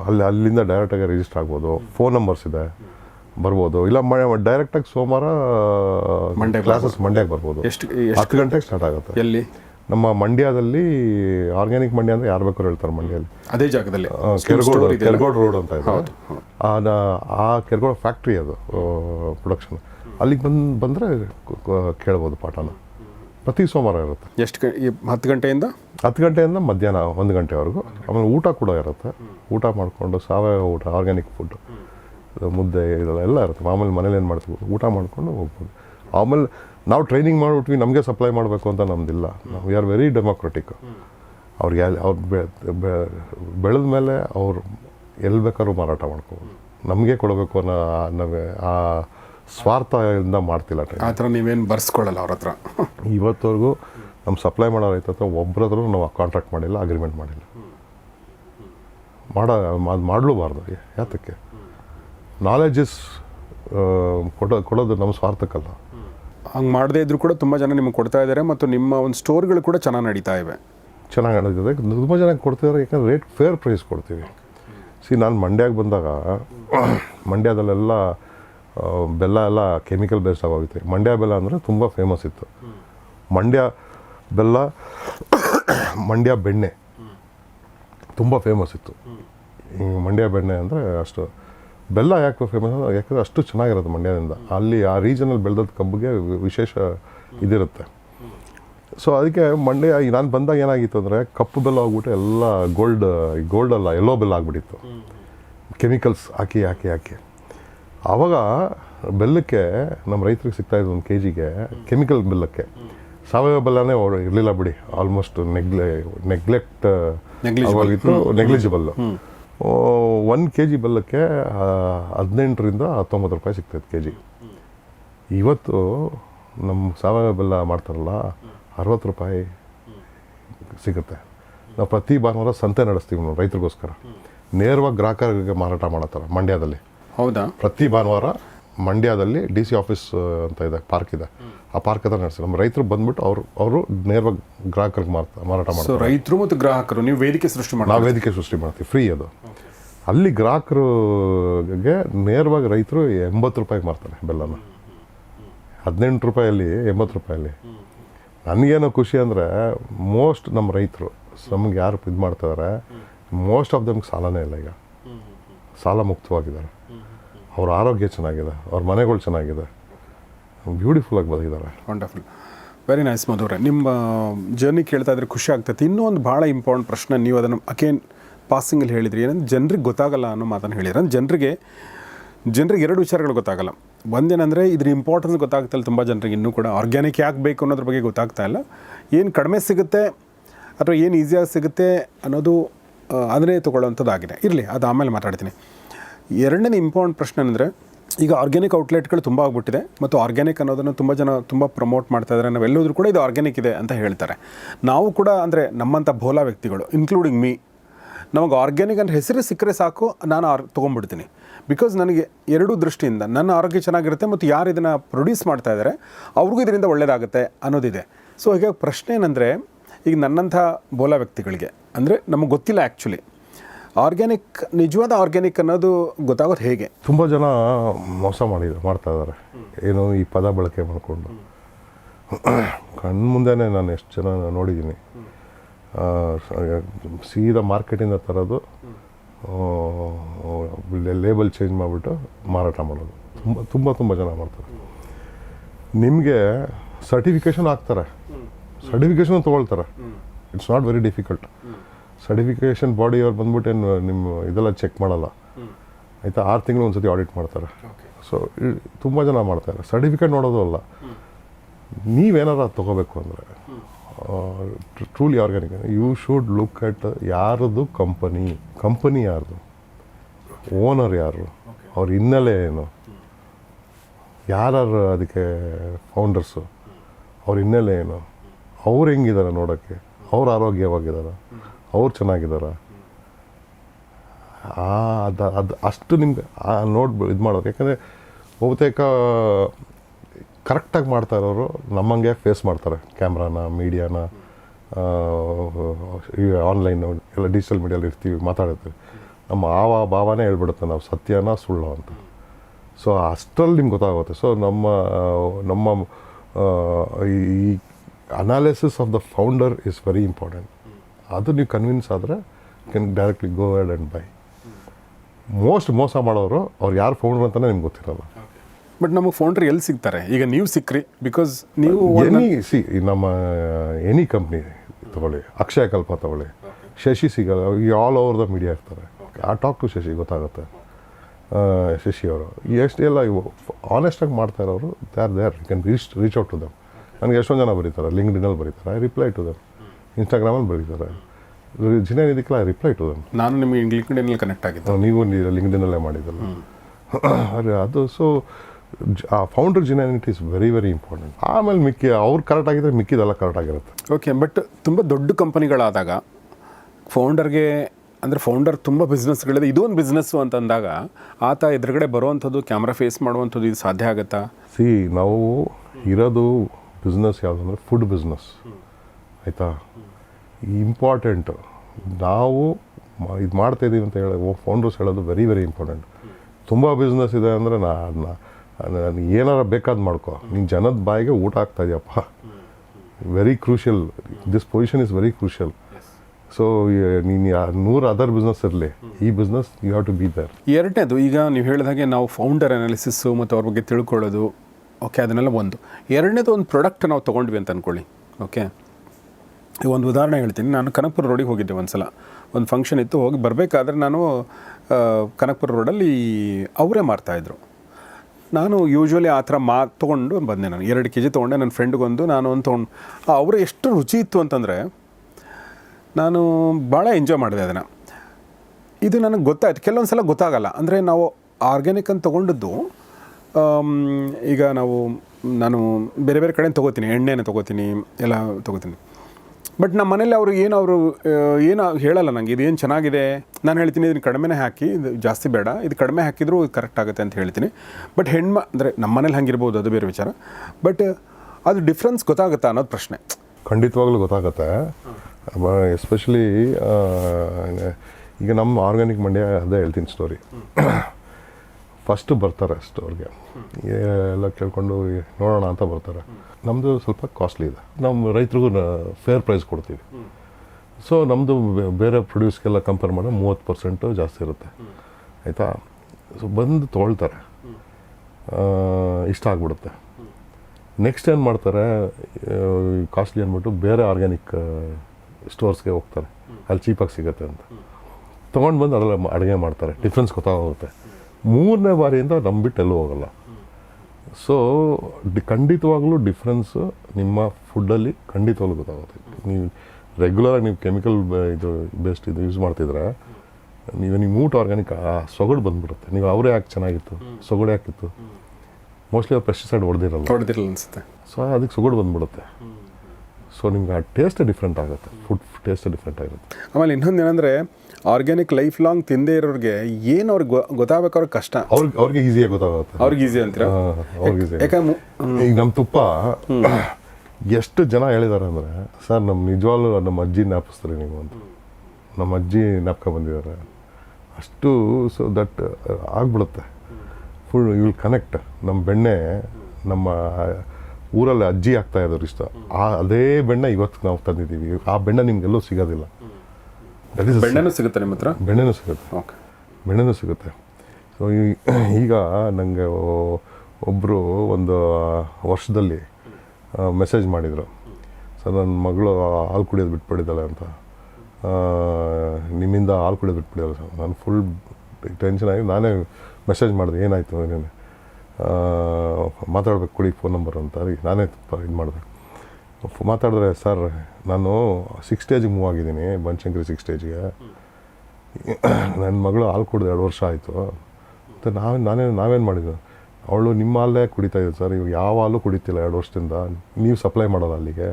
ಅಲ್ಲಿ ಅಲ್ಲಿಂದ ಡೈರೆಕ್ಟಾಗಿ ರಿಜಿಸ್ಟರ್ ಆಗ್ಬೋದು. ಫೋನ್ ನಂಬರ್ಸ್ ಇದೆ. ಬರ್ಬೋದು. ಇಲ್ಲ ಡೈರೆಕ್ಟಾಗಿ ಸೋಮವಾರ ಮಂಡ್ಯ ಕ್ಲಾಸಸ್ ಮಂಡ್ಯಕ್ಕೆ ಬರ್ಬೋದು. ಎಷ್ಟು ಹತ್ತು ಗಂಟೆಗೆ ಸ್ಟಾರ್ಟ್ ಆಗುತ್ತೆ. ಎಲ್ಲಿ? ನಮ್ಮ ಮಂಡ್ಯದಲ್ಲಿ ಆರ್ಗ್ಯಾನಿಕ್ ಮಂಡ್ಯ ಅಂದರೆ ಯಾರು ಬೇಕಾದ್ರು ಹೇಳ್ತಾರೆ ಮಂಡ್ಯದಲ್ಲಿ. ಅದೇ ಜಾಗದಲ್ಲಿ. ಕೆರಗೋಡು ಕೆರಗೋಡು ರೋಡ್ ಅಂತ ಇದೆ. ಆ ಆ ಕೆರಗೋಡು ಫ್ಯಾಕ್ಟ್ರಿ ಅದು ಪ್ರೊಡಕ್ಷನ್ ಅಲ್ಲಿಗೆ ಬಂದು ಬಂದರೆ ಕೇಳ್ಬೋದು ಪಾಠನ. ಪ್ರತಿ ಸೋಮವಾರ ಇರುತ್ತೆ. ಎಷ್ಟು ಹತ್ತು ಗಂಟೆಯಿಂದ? ಹತ್ತು ಗಂಟೆಯಿಂದ ಮಧ್ಯಾಹ್ನ ಒಂದು ಗಂಟೆವರೆಗೂ. ಆಮೇಲೆ ಊಟ ಕೂಡ ಇರುತ್ತೆ. ಊಟ ಮಾಡಿಕೊಂಡು ಸಾವಯವ ಊಟ ಆರ್ಗ್ಯಾನಿಕ್ ಫುಡ್ ಮುದ್ದೆ ಇದೆಲ್ಲ ಎಲ್ಲ ಇರುತ್ತೆ. ಮಾಮೂಲಿ ಮನೇಲಿ ಏನು ಮಾಡ್ತೀವಿ? ಊಟ ಮಾಡಿಕೊಂಡು ಹೋಗ್ಬೋದು. ಆಮೇಲೆ ನಾವು ಟ್ರೈನಿಂಗ್ ಮಾಡಿಬಿಟ್ವಿ ನಮಗೆ ಸಪ್ಲೈ ಮಾಡಬೇಕು ಅಂತ ನಮ್ದಿಲ್ಲ. ನಾವು ವಿ ಆರ್ ವೆರಿ ಡೆಮೋಕ್ರೆಟಿಕ್ ಅವ್ರಿಗೆ ಅವ್ರು ಬೆಳೆದ ಮೇಲೆ ಅವ್ರು ಎಲ್ಲಿ ಬೇಕಾದ್ರೂ ಮಾರಾಟ ಮಾಡ್ಕೋಬೋದು. ನಮಗೆ ಕೊಡಬೇಕು ಅನ್ನೋ ನಮಗೆ ಆ ಸ್ವಾರ್ಥದಿಂದ ಮಾಡ್ತಿಲ್ಲ ಆ ಥರ ನೀವೇನು ಬರ್ಸ್ಕೊಳ್ಳಲ್ಲ ಅವ್ರ ಹತ್ರ? ಇವತ್ತವರೆಗೂ ನಮ್ಮ ಸಪ್ಲೈ ಮಾಡೋ ರೈತ ಹತ್ರ ಒಬ್ಬರ ಹತ್ರ ನಾವು ಕಾಂಟ್ರಾಕ್ಟ್ ಮಾಡಿಲ್ಲ ಅಗ್ರಿಮೆಂಟ್ ಮಾಡಿಲ್ಲ. ಮಾಡ ಅದು ಮಾಡಲೂಬಾರ್ದು. ಯಾತಕ್ಕೆ? ನಾಲೆಜ್ ಇಸ್ ಕೊಡೋ ಕೊಡೋದು ನಮ್ಮ ಸ್ವಾರ್ಥಕ್ಕಲ್ಲ ಹಂಗೆ ಮಾಡದೇ ಇದ್ರು ಕೂಡ ತುಂಬ ಜನ ನಿಮಗೆ ಕೊಡ್ತಾ ಇದ್ದಾರೆ ಮತ್ತು ನಿಮ್ಮ ಒಂದು ಸ್ಟೋರ್ಗಳು ಕೂಡ ಚೆನ್ನಾಗಿ ನಡೀತಾ ಇವೆ. ಚೆನ್ನಾಗಿ ನಡೀತದೆ. ತುಂಬ ಜನ ಕೊಡ್ತಿದ್ದಾರೆ ಯಾಕಂದರೆ ರೇಟ್ ಫೇರ್ ಪ್ರೈಸ್ ಕೊಡ್ತೀವಿ. ಸಿ ನಾನು ಮಂಡ್ಯಕ್ಕೆ ಬಂದಾಗ ಮಂಡ್ಯದಲ್ಲೆಲ್ಲ ಬೆಲ್ಲ ಎಲ್ಲ ಕೆಮಿಕಲ್ ಬೇಸ್ಡ್ ಆಗೋಗಿತ್ತು ಮಂಡ್ಯ ಬೆಲ್ಲ ಅಂದರೆ ತುಂಬ ಫೇಮಸ್ ಇತ್ತು. ಮಂಡ್ಯ ಬೆಲ್ಲ ಮಂಡ್ಯ ಬೆಣ್ಣೆ ತುಂಬ ಫೇಮಸ್ ಇತ್ತು. ಮಂಡ್ಯ ಬೆಣ್ಣೆ ಅಂದರೆ ಅಷ್ಟು ಬೆಲ್ಲ ಯಾಕೆ ಫೇಮಸ್ ಯಾಕಂದರೆ ಅಷ್ಟು ಚೆನ್ನಾಗಿರುತ್ತೆ ಮಂಡ್ಯದಿಂದ. ಅಲ್ಲಿ ಆ ರೀಜನಲ್ಲಿ ಬೆಳೆದ ಕಬ್ಬಿಗೆ ವಿಶೇಷ ಇದಿರುತ್ತೆ. ಸೊ ಅದಕ್ಕೆ ಮಂಡ್ಯ ನಾನು ಬಂದಾಗ ಏನಾಗಿತ್ತು ಅಂದರೆ ಕಪ್ಪು ಬೆಲ್ಲ ಹೋಗ್ಬಿಟ್ಟು ಎಲ್ಲ ಗೋಲ್ಡ್ ಗೋಲ್ಡ್ ಅಲ್ಲ ಎಲ್ಲೋ ಬೆಲ್ಲ ಆಗಿಬಿಟ್ಟಿತ್ತು. ಕೆಮಿಕಲ್ಸ್ ಹಾಕಿ ಹಾಕಿ ಹಾಕಿ. ಆವಾಗ ಬೆಲ್ಲಕ್ಕೆ ನಮ್ಮ ರೈತರಿಗೆ ಸಿಗ್ತಾ ಇದ್ದು ಒಂದು ಕೆ ಜಿಗೆ ಕೆಮಿಕಲ್ ಬೆಲ್ಲಕ್ಕೆ. ಸಾವಯವ ಬೆಲ್ಲನೇ ಇರಲಿಲ್ಲ ಬಿಡಿ. ಆಲ್ಮೋಸ್ಟ್ ನೆಗ್ಲೆ ನೆಗ್ಲೆಕ್ಟ್ Negligible. ಒಂದು ಕೆ ಜಿ ಬೆಲ್ಲಕ್ಕೆ ಹದಿನೆಂಟರಿಂದ ಹತ್ತೊಂಬತ್ತು ರೂಪಾಯಿ ಸಿಗ್ತೈತೆ ಕೆ ಜಿ. ಇವತ್ತು ನಮ್ಮ ಸಾವಯವ ಬೆಲ್ಲ ಮಾಡ್ತಾರಲ್ಲ ಅರವತ್ತು ರೂಪಾಯಿ ಸಿಗುತ್ತೆ. ನಾವು ಪ್ರತಿ ಭಾನುವಾರ ಸಂತೆ ನಡೆಸ್ತೀವಿ ನಾವು ರೈತರಿಗೋಸ್ಕರ. ನೇರವಾಗಿ ಗ್ರಾಹಕರಿಗೆ ಮಾರಾಟ ಮಾಡತ್ತಾರೆ ಮಂಡ್ಯದಲ್ಲಿ. ಹೌದಾ? ಪ್ರತಿ ಭಾನುವಾರ ಮಂಡ್ಯದಲ್ಲಿ ಡಿ ಸಿ ಆಫೀಸ್ ಅಂತ ಇದೆ ಪಾರ್ಕ್ ಇದೆ. ಆ ಪಾರ್ಕ್ ಹತ್ರ ನಡೆಸ್ತಾರೆ ನಮ್ಮ ರೈತರು ಬಂದ್ಬಿಟ್ಟು ಅವರು ಅವರು ನೇರವಾಗಿ ಗ್ರಾಹಕರಿಗೆ ಮಾರ್ತಾ ಮಾರಾಟ ಮಾಡ್ತಾರೆ. ರೈತರು ಮತ್ತು ಗ್ರಾಹಕರು ನೀವು ವೇದಿಕೆ ಸೃಷ್ಟಿ ಮಾಡಿ ನಾವು ವೇದಿಕೆ ಸೃಷ್ಟಿ ಮಾಡ್ತೀವಿ ಫ್ರೀ ಅದು. ಅಲ್ಲಿ ಗ್ರಾಹಕರಿಗೆ ನೇರವಾಗಿ ರೈತರು ಎಂಬತ್ತು ರೂಪಾಯಿಗೆ ಮಾರ್ತಾರೆ ಬೆಲ್ಲನ. ಹದಿನೆಂಟು ರೂಪಾಯಲ್ಲಿ ಎಂಬತ್ತು ರೂಪಾಯಲ್ಲಿ. ನನಗೇನೋ ಖುಷಿ ಅಂದರೆ ಮೋಸ್ಟ್ ನಮ್ಮ ರೈತರು ನಮ್ಗೆ ಯಾರು ಇದು ಮಾಡ್ತಾಯಿದ್ದಾರೆ ಮೋಸ್ಟ್ ಆಫ್ ದಮ್ಗೆ ಸಾಲನೇ ಇಲ್ಲ ಈಗ. ಸಾಲ ಮುಕ್ತವಾಗಿದ್ದಾರೆ. ಅವ್ರ ಆರೋಗ್ಯ ಚೆನ್ನಾಗಿದೆ, ಅವ್ರ ಮನೆಗಳು ಚೆನ್ನಾಗಿದೆ. ಬ್ಯೂಟಿಫುಲ್ ಆಗಿ ಬದುಕಿದ್ದಾರೆ. Wonderful very nice Madhura. ನಿಮ್ಮ ಜರ್ನಿ ಕೇಳ್ತಾ ಇದ್ರೆ ಖುಷಿ ಆಗ್ತೈತಿ. ಇನ್ನೊಂದು ಭಾಳ ಇಂಪಾರ್ಟೆಂಟ್ ಪ್ರಶ್ನೆ, ನೀವು ಅದನ್ನು ಅಕೇನ್ ಪಾಸಿಂಗಲ್ಲಿ ಹೇಳಿದ್ರಿ. ಏನಂದ್ರೆ ಜನರಿಗೆ ಗೊತ್ತಾಗಲ್ಲ ಅನ್ನೋ ಮಾತನ್ನು ಹೇಳಿದ್ರೆ. ಅಂದ್ರೆ ಜನರಿಗೆ ಜನರಿಗೆ ಎರಡು ವಿಚಾರಗಳು ಗೊತ್ತಾಗಲ್ಲ. ಒಂದೇನಂದರೆ ಇದ್ರ ಇಂಪಾರ್ಟೆನ್ಸ್ ಗೊತ್ತಾಗ್ತಿಲ್ಲ ತುಂಬ ಜನರಿಗೆ ಇನ್ನೂ ಕೂಡ. ಆರ್ಗ್ಯಾನಿಕ್ ಯಾಕೆ ಬೇಕು ಅನ್ನೋದ್ರ ಬಗ್ಗೆ ಗೊತ್ತಾಗ್ತಾ ಇಲ್ಲ. ಏನು ಕಡಿಮೆ ಸಿಗುತ್ತೆ ಅಥವಾ ಏನು ಈಸಿಯಾಗಿ ಸಿಗುತ್ತೆ ಅನ್ನೋದು ಅದನ್ನೇ ತೊಗೊಳ್ಳೋವಂಥದ್ದಾಗಿದೆ. ಇರಲಿ, ಅದು ಆಮೇಲೆ ಮಾತಾಡ್ತೀನಿ. ಎರಡನೇ ಇಂಪಾರ್ಟೆಂಟ್ ಪ್ರಶ್ನೆ ಅಂದರೆ ಈಗ ಆರ್ಗ್ಯಾನಿಕ್ ಔಟ್ಲೆಟ್ಗಳು ತುಂಬ ಆಗ್ಬಿಟ್ಟಿದೆ ಮತ್ತು ಆರ್ಗ್ಯಾನಿಕ್ ಅನ್ನೋದನ್ನು ತುಂಬ ಜನ ತುಂಬ ಪ್ರಮೋಟ್ ಮಾಡ್ತಾ ಇದ್ದಾರೆ ನಾವೆಲ್ಲೋದ್ರೂ ಕೂಡ ಇದು ಆರ್ಗ್ಯಾನಿಕ್ ಇದೆ ಅಂತ ಹೇಳ್ತಾರೆ. ನಾವು ಕೂಡ ಅಂದರೆ ನಮ್ಮಂಥ ಭೋಲಾ ವ್ಯಕ್ತಿಗಳು ಇನ್ಕ್ಲೂಡಿಂಗ್ ಮೀ ನಮಗೆ ಆರ್ಗ್ಯಾನಿಕ್ ಅಂತ ಹೆಸರು ಸಿಕ್ಕರೆ ಸಾಕು, ನಾನು ಆರ್ ತೊಗೊಂಡ್ಬಿಡ್ತೀನಿ. ಬಿಕಾಸ್ ನನಗೆ ಎರಡೂ ದೃಷ್ಟಿಯಿಂದ ನನ್ನ ಆರೋಗ್ಯ ಚೆನ್ನಾಗಿರುತ್ತೆ ಮತ್ತು ಯಾರು ಇದನ್ನು ಪ್ರೊಡ್ಯೂಸ್ ಮಾಡ್ತಾ ಇದ್ದಾರೆ ಅವ್ರಿಗೂ ಇದರಿಂದ ಒಳ್ಳೆಯದಾಗುತ್ತೆ ಅನ್ನೋದಿದೆ. ಸೊ ಹೀಗಾಗಿ ಪ್ರಶ್ನೆ ಏನಂದರೆ, ಈಗ ನನ್ನಂಥ ಬೋಲಾ ವ್ಯಕ್ತಿಗಳಿಗೆ, ಅಂದರೆ ನಮಗೆ ಗೊತ್ತಿಲ್ಲ ಆ್ಯಕ್ಚುಲಿ ಆರ್ಗ್ಯಾನಿಕ್ ನಿಜವಾದ ಆರ್ಗ್ಯಾನಿಕ್ ಅನ್ನೋದು ಗೊತ್ತಾಗೋದು ಹೇಗೆ? ತುಂಬ ಜನ ಮೋಸ ಮಾಡಿದ್ರು ಮಾಡ್ತಾ ಇದ್ದಾರೆ. ಏನು ಈ ಪದ ಬಳಕೆ ಮಾಡಿಕೊಂಡು. ಕಣ್ಣು ಮುಂದೆನೇ ನಾನು ಎಷ್ಟು ಜನ ನೋಡಿದ್ದೀನಿ. ಆ, ಸ- ಸೀದಾ ಮಾರ್ಕೆಟಿಂದ ತರೋದು ಲೇಬಲ್ ಚೇಂಜ್ ಮಾಡಿಬಿಟ್ಟು ಮಾರಾಟ ಮಾಡೋದು. ತುಂಬ ತುಂಬ ತುಂಬ ಜನ ಮಾಡ್ತಾರೆ. ನಿಮಗೆ ಸರ್ಟಿಫಿಕೇಷನ್ ಹಾಕ್ತಾರೆ. ಸರ್ಟಿಫಿಕೇಷನ್ ತೊಗೊಳ್ತಾರೆ. It's not very difficult certification ಬಾಡಿಯವ್ರು ಬಂದ್ಬಿಟ್ಟು ಏನು ನಿಮ್ಮ ಇದೆಲ್ಲ ಚೆಕ್ ಮಾಡಲ್ಲ. ಆಯಿತಾ? ಆರು ತಿಂಗಳು ಒಂದ್ಸತಿ ಆಡಿಟ್ ಮಾಡ್ತಾರೆ. ಸೊ ತುಂಬ ಜನ ಮಾಡ್ತಾರೆ. ಸರ್ಟಿಫಿಕೇಟ್ ನೋಡೋದು ಅಲ್ಲ. ನೀವೇನಾರ ತೊಗೋಬೇಕು ಅಂದರೆ truly organic you should look at ಯಾರದು ಕಂಪನಿ ಕಂಪನಿ ಯಾರ್ದು? ಓನರ್ ಯಾರು? ಅವ್ರ ಹಿನ್ನೆಲೆ ಏನು? ಯಾರು ಅದಕ್ಕೆ ಫೌಂಡರ್ಸು ಅವ್ರ ಹಿನ್ನೆಲೆ ಏನು? ಅವ್ರು ಹೆಂಗಿದ್ದಾರೆ ನೋಡೋಕ್ಕೆ? ಅವ್ರು ಆರೋಗ್ಯವಾಗಿದ್ದಾರೆ ಅವ್ರು ಚೆನ್ನಾಗಿದ್ದಾರೆ ಆ, ಅದು ಅದು, ಅಷ್ಟು ನಿಮ್ಗೆ ನೋಡಿ, ಇದು ಮಾಡೋದು ಯಾಕಂದರೆ ಬಹುತೇಕ ಕರೆಕ್ಟಾಗಿ ಮಾಡ್ತಾ ಇರೋರು ನಮ್ಮಂಗೆ ಫೇಸ್ ಮಾಡ್ತಾರೆ. ಕ್ಯಾಮ್ರಾನ, ಮೀಡಿಯಾನ ಈ ಆನ್ಲೈನು, ಎಲ್ಲ ಡಿಜಿಟಲ್ ಮೀಡಿಯಲ್ಲಿ ಇರ್ತೀವಿ ಮಾತಾಡಿರ್ತೀವಿ ನಮ್ಮ ಆವ, ಭಾವನೇ ಹೇಳ್ಬಿಡುತ್ತೆ, ನಾವು ಸತ್ಯನ ಸುಳ್ಳು ಅಂತ. ಸೊ, ಅಷ್ಟರಲ್ಲಿ ನಿಮ್ಗೆ ಗೊತ್ತಾಗುತ್ತೆ. ಸೊ, ನಮ್ಮ ನಮ್ಮ ಈ analysis of the founder is very important ಅದು ನೀವು ಕನ್ವಿನ್ಸ್ ಆದರೆ can directly go ahead and buy most ಮೋಸ ಮಾಡೋರು ಅವ್ರು ಯಾರು ಫೋನ್ ಅಂತಲೇ ನಿಮ್ಗೆ ಗೊತ್ತಿರಲ್ಲ. ಬಟ್ ನಮಗೆ ಫೌಂಡ್ರ್ ಎಲ್ಲಿ ಸಿಗ್ತಾರೆ? ಈಗ ನೀವು ಸಿಕ್ಕ್ರಿ ಬಿಕಾಸ್ ನೀವು ಎನಿ ಸಿ ನಮ್ಮ ಎನಿ ಕಂಪ್ನಿ ತಗೊಳ್ಳಿ ಅಕ್ಷಯ ಕಲ್ಪ ತಗೊಳ್ಳಿ ಶಶಿ ಸಿಗಲ್ಲ ಈ ಆಲ್ ಓವರ್ ದ ಮೀಡಿಯಾ ಇರ್ತಾರೆ. ಆ ಟಾಕ್ ಟು ಶಶಿ ಗೊತ್ತಾಗುತ್ತೆ. ಶಶಿ ಅವರು. ಎಷ್ಟು ಎಲ್ಲ ಇವು ಆನೆಸ್ಟಾಗಿ ಮಾಡ್ತಾ ಇರೋರು they are there you can reach reach out to them ನನಗೆ ಎಷ್ಟೊಂದು ಜನ ಬರೀತಾರೆ ಲಿಂಕ್ಡ್ ಇನಲ್ಲಿ ಬರೀತಾರೆ ಐ ರಿಪ್ಲೈ ಟು ದಮ್ ಇನ್ಸ್ಟಾಗ್ರಾಮಲ್ಲಿ ಬರೀತಾರೆ. ಜಿನ ಇದಕ್ಕೆಲ್ಲ ರಿಪ್ಲೈ ಟು ದಮ್ ನಾನು ನಿಮಗೆ ಲಿಂಕ್ಡಿನಲ್ಲಿ ಕನೆಕ್ಟ್ ಆಗಿದ್ದೆ. ನೀವು ಲಿಂಕ್ಡಿನಲ್ಲೇ ಮಾಡಿದ್ದಲ್ಲ ಅದೇ ಅದು ಸೊ ಆ founder genuinity is very very important ಆಮೇಲೆ ಮಿಕ್ಕಿ ಅವ್ರು ಕರೆಕ್ಟ್ ಆಗಿದ್ರೆ ಮಿಕ್ಕಿದೆಲ್ಲ ಕರೆಕ್ಟ್ ಆಗಿರುತ್ತೆ. ಓಕೆ ಬಟ್ ತುಂಬ ದೊಡ್ಡ ಕಂಪನಿಗಳಾದಾಗ ಫೌಂಡರ್ಗೆ ಅಂದರೆ ಫೌಂಡರ್ ತುಂಬ ಬಿಸ್ನೆಸ್ಗಳಿದೆ ಇದೊಂದು ಬಿಸ್ನೆಸ್ಸು ಅಂತಂದಾಗ ಆತ ಎದುರುಗಡೆ ಬರುವಂಥದ್ದು ಕ್ಯಾಮ್ರಾ ಫೇಸ್ ಮಾಡುವಂಥದ್ದು ಇದು ಸಾಧ್ಯ ಆಗುತ್ತಾ? ಸಿ ನಾವು ಇರೋದು ಬಿಸ್ನೆಸ್ ಯಾವುದಂದ್ರೆ ಅಂದರೆ ಫುಡ್ ಬಿಸ್ನೆಸ್ ಆಯಿತಾ? ಇಂಪಾರ್ಟೆಂಟು ನಾವು ಇದು ಮಾಡ್ತಾ ಇದ್ದೀವಿ ಅಂತ ಹೇಳಿ ಫೌಂಡರ್ಸ್ ಹೇಳೋದು ವೆರಿ ವೆರಿ ಇಂಪಾರ್ಟೆಂಟ್ ತುಂಬ ಬಿಸ್ನೆಸ್ ಇದೆ ಅಂದರೆ ನಾನು ಏನಾರ ಬೇಕಾದ್ ಮಾಡ್ಕೊ. ನೀನು ಜನದ ಬಾಯಿಗೆ ಊಟ ಆಗ್ತಾ ಇದೆಯಪ್ಪ. Very crucial this position is very crucial so ನೀನು ನೂರು ಅದರ್ ಬಿಸ್ನೆಸ್ ಇರಲಿ. ಈ business you have to be there ಎರಡನೇದು ಈಗ ನೀವು ಹೇಳಿದ ಹಾಗೆ ನಾವು ಫೌಂಡರ್ ಅನಾಲಿಸಿಸ್ಸು ಮತ್ತು ಅವ್ರ ಬಗ್ಗೆ ತಿಳ್ಕೊಳ್ಳೋದು ಓಕೆ ಅದನ್ನೆಲ್ಲ ಒಂದು. ಎರಡನೇದು ಒಂದು ಪ್ರಾಡಕ್ಟ್ ನಾವು ತೊಗೊಂಡ್ವಿ ಅಂತ ಅಂದ್ಕೊಳ್ಳಿ ಓಕೆ? ಒಂದು ಉದಾಹರಣೆ ಹೇಳ್ತೀನಿ. ನಾನು ಕನಕಪುರ ರೋಡಿಗೆ ಹೋಗಿದ್ದೆ ಒಂದು ಸಲ ಒಂದು ಫಂಕ್ಷನ್ ಇತ್ತು, ಹೋಗಿ ಬರಬೇಕಾದ್ರೆ ನಾನು ಕನಕಪುರ ರೋಡಲ್ಲಿ ಅವರೇ ಮಾರ್ತಾಯಿದ್ರು ನಾನು ಯೂಶ್ವಲಿ ಆ ಥರ ಮಾ, ತೊಗೊಂಡು ಬಂದೆ ನಾನು. ಎರಡು ಕೆ ಜಿ ತೊಗೊಂಡೆ, ನನ್ನ ಫ್ರೆಂಡ್ಗೊಂದು ನಾನು ಒಂದು ತೊಗೊಂಡು. ಅವರು ಎಷ್ಟು ರುಚಿ ಇತ್ತು ಅಂತಂದರೆ, ನಾನು ಭಾಳ ಎಂಜಾಯ್ ಮಾಡಿದೆ ಅದನ್ನು. ಇದು ನನಗೆ ಗೊತ್ತಾಯ್ತು. ಕೆಲವೊಂದು ಸಲ ಗೊತ್ತಾಗಲ್ಲ. ಅಂದರೆ ನಾವು ಆರ್ಗ್ಯಾನಿಕ್ ಅಂತ ತೊಗೊಂಡದ್ದು ಈಗ ನಾವು, ನಾನು ಬೇರೆ ಬೇರೆ ಕಡೆ ತೊಗೋತೀನಿ. ಎಣ್ಣೆನ ತೊಗೋತೀನಿ, ಎಲ್ಲ ತೊಗೋತೀನಿ. ಬಟ್ ನಮ್ಮ ಮನೇಲಿ ಅವರು ಏನು ಅವರು ಏನು ಹೇಳಲ್ಲ ನನಗೆ ಇದೇನು ಚೆನ್ನಾಗಿದೆ? ನಾನು ಹೇಳ್ತೀನಿ ಇದನ್ನು ಕಡಿಮೆನೇ ಹಾಕಿ ಇದು ಜಾಸ್ತಿ ಬೇಡ ಇದು ಕಡಿಮೆ ಹಾಕಿದರೂ ಕರೆಕ್ಟ್ ಆಗುತ್ತೆ ಅಂತ ಹೇಳ್ತೀನಿ. ಬಟ್ ಹೆಣ್ಮ ಅಂದರೆ ನಮ್ಮ ಮನೇಲಿ ಹಂಗಿರ್ಬೋದು ಅದು ಬೇರೆ ವಿಚಾರ. ಬಟ್ ಅದು ಡಿಫ್ರೆನ್ಸ್ ಗೊತ್ತಾಗುತ್ತಾ ಅನ್ನೋದು ಪ್ರಶ್ನೆ. ಖಂಡಿತವಾಗ್ಲೂ ಗೊತ್ತಾಗುತ್ತೆ. ಎಸ್ಪೆಷಲಿ ಈಗ ನಮ್ಮ ಆರ್ಗ್ಯಾನಿಕ್ ಮಂಡ್ಯ ಅದೇ ಹೇಳ್ತೀನಿ ಸ್ಟೋರಿ ಫಸ್ಟು ಬರ್ತಾರೆ ಸ್ಟೋರ್ಗೆ. ಎಲ್ಲ ಕೇಳ್ಕೊಂಡು ನೋಡೋಣ ಅಂತ ಬರ್ತಾರೆ. ನಮ್ಮದು ಸ್ವಲ್ಪ ಕಾಸ್ಟ್ಲಿ ಇದೆ. ನಮ್ಮ ರೈತರಿಗೂ ಫೇರ್ ಪ್ರೈಸ್ ಕೊಡ್ತೀವಿ. ಸೊ ನಮ್ಮದು ಬೇರೆ ಪ್ರೊಡ್ಯೂಸ್ಗೆಲ್ಲ ಕಂಪೇರ್ ಮಾಡಿದ್ರೆ ಮೂವತ್ತು ಪರ್ಸೆಂಟು ಜಾಸ್ತಿ ಇರುತ್ತೆ. ಆಯಿತಾ? ಸೊ ಬಂದು ತೊಗೊಳ್ತಾರೆ. ಇಷ್ಟ ಆಗ್ಬಿಡುತ್ತೆ. ನೆಕ್ಸ್ಟ್ ಏನು ಮಾಡ್ತಾರೆ? ಕಾಸ್ಟ್ಲಿ ಅಂದ್ಬಿಟ್ಟು ಬೇರೆ ಆರ್ಗ್ಯಾನಿಕ್ ಸ್ಟೋರ್ಸ್ಗೆ ಹೋಗ್ತಾರೆ. ಅಲ್ಲಿ ಚೀಪಾಗಿ ಸಿಗುತ್ತೆ ಅಂತ. ತೊಗೊಂಡು ಬಂದು ಅದರಲ್ಲಿ ಅಡುಗೆ ಮಾಡ್ತಾರೆ. ಡಿಫ್ರೆನ್ಸ್ ಗೊತ್ತಾಗುತ್ತೆ. ಮೂರನೇ ಬಾರಿಯಿಂದ ನಂಬಿಟ್ಟು ಎಲ್ಲೂ ಹೋಗಲ್ಲ. ಸೊ ಡಿ ಖಂಡಿತವಾಗ್ಲೂ ಡಿಫ್ರೆನ್ಸು ನಿಮ್ಮ ಫುಡ್ಡಲ್ಲಿ ಖಂಡಿತವಾಗ್ಲೂ ಗೊತ್ತಾಗುತ್ತೆ. ನೀವು ರೆಗ್ಯುಲರಾಗಿ ನೀವು ಕೆಮಿಕಲ್ ಇದು ಬೇಸ್ಟ್ ಇದು ಯೂಸ್ ಮಾಡ್ತಿದ್ರೆ ನೀವು ನಿಮ್ಮ ಊಟ ಆರ್ಗ್ಯಾನಿಕ್ ಸೊಗಡು ಬಂದ್ಬಿಡುತ್ತೆ. ನೀವು ಅವರೇ ಯಾಕೆ ಚೆನ್ನಾಗಿತ್ತು? ಸೊಗಡು ಯಾಕಿತ್ತು? ಮೋಸ್ಟ್ಲಿ ಅವ್ರು ಪೆಸ್ಟಿಸೈಡ್ ಹೊಡೆದಿರಲ್ಲ. ಹೊಡೆದಿರಲ್ಲ ಅನಿಸುತ್ತೆ. ಸೊ ಅದಕ್ಕೆ ಸೊಗಡು ಬಂದ್ಬಿಡುತ್ತೆ. ಸೊ ನಿಮ್ಗೆ ಆ ಟೇಸ್ಟ್ ಡಿಫ್ರೆಂಟ್ ಆಗುತ್ತೆ. ಫುಡ್ ಟೇಸ್ಟ್ ಡಿಫ್ರೆಂಟ್ ಆಗಿರುತ್ತೆ ಆಮೇಲೆ ಇನ್ನೊಂದು ಏನಂದರೆ ಆರ್ಗ್ಯಾನಿಕ್ ಲೈಫ್ ಲಾಂಗ್ ತಿಂದೇ ಇರೋರಿಗೆ ಏನು ಅವ್ರಿಗೆ ಗೊ- ಗೊತ್ತಾಗಬೇಕಾದ್ರೆ ಕಷ್ಟ. ಅವ್ರಿಗೆ ಅವ್ರಿಗೆ ಈಸಿಯಾಗಿ ಗೊತ್ತಾಗುತ್ತೆ. ಅವ್ರಿಗೆ ಈಸಿ ಅಂತೀರಾ? ಹಾ, ಅವ್ರಿಗೆ ಈಸಿ ಯಾಕಂದ್ರೆ ಈಗ ನಮ್ಮ ತುಪ್ಪ ಎಷ್ಟು ಜನ ಹೇಳಿದ್ದಾರೆ ಅಂದರೆ ಸರ್ ನಮ್ಮ ನಿಜವಾಗ್ಲೂ ನಮ್ಮ ಅಜ್ಜಿ ಜ್ಞಾಪಿಸ್ತಾರೆ ನೀವು ಅಂತ. ನಮ್ಮ ಅಜ್ಜಿ ಜ್ಞಾಪಕ ಬಂದಿದ್ದಾರೆ. ಅಷ್ಟು ಸೊ ದಟ್ ಆಗ್ಬಿಡುತ್ತೆ ಫುಲ್ ಯು ವಿಲ್ ಕನೆಕ್ಟ್ ನಮ್ಮ ಬೆಣ್ಣೆ ನಮ್ಮ ಊರಲ್ಲಿ ಅಜ್ಜಿ ಆಗ್ತಾ ಇರೋರು ಇಷ್ಟ. ಆ ಅದೇ ಬೆಣ್ಣೆ ಇವತ್ತು ನಾವು ತಂದಿದ್ದೀವಿ. ಆ ಬೆಣ್ಣೆ ನಿಮ್ಗೆಲ್ಲೂ ಸಿಗೋದಿಲ್ಲ. ಬೆಣ್ಣೆನೂ ಸಿಗುತ್ತೆ ನಿಮ್ಮ ಹತ್ರ? ಬೆಣ್ಣೆನೂ ಸಿಗುತ್ತೆ. ಓಕೆ. ಬೆಣ್ಣೆನೂ ಸಿಗುತ್ತೆ. ಸೊ *clears throat* ಈಗ ನನಗೆ ಒಬ್ಬರು ಒಂದು ವರ್ಷದಲ್ಲಿ ಮೆಸೇಜ್ ಮಾಡಿದರು. ಸರ್ ನನ್ನ ಮಗಳು ಹಾಲು ಕುಡಿಯೋದು ಬಿಟ್ಬಿಟ್ಟಿದ್ದಾಳೆ ಅಂತ. ನಿಮ್ಮಿಂದ ಹಾಲು ಕುಡಿಯೋದು ಬಿಟ್ಬಿಟ್ಟಿದ್ದಾಳೆ. ಸರ್ ನಾನು ಫುಲ್ ಟೆನ್ಷನ್ ಆಗಿ ನಾನೇ ಮೆಸೇಜ್ ಮಾಡಿದೆ ಏನಾಯಿತು ಏನೇನು ಮಾತಾಡ್ಬೇಕು ಕೊಡಿ ಫೋನ್ ನಂಬರ್ ಅಂತ. ರೀ ನಾನೇ ಇದು ಮಾಡಿದೆ. ಮಾತಾಡಿದ್ರೆ ಸರ್ ನಾನು ಸಿಕ್ಸ್ ಸ್ಟೇಜಿಗೆ ಮೂವ್ ಆಗಿದ್ದೀನಿ ಬನಶಂಕರಿ ಸಿಕ್ಸ್ ಸ್ಟೇಜಿಗೆ ನನ್ನ ಮಗಳು ಹಾಲು ಕುಡಿದು ಎರಡು ವರ್ಷ ಆಯಿತು. ಮತ್ತು ನಾವು ನಾನೇ ನಾವೇನು ಮಾಡಿದ್ದು? ಅವಳು ನಿಮ್ಮ ಹಾಲೇ ಕುಡಿತಾ ಇದ್ದೆ ಸರ್. ಇವಾಗ ಯಾವ ಹಾಲು ಕುಡಿತಿಲ್ಲ ಎರಡು ವರ್ಷದಿಂದ. ನೀವು ಸಪ್ಲೈ ಮಾಡೋಲ್ಲ ಅಲ್ಲಿಗೆ?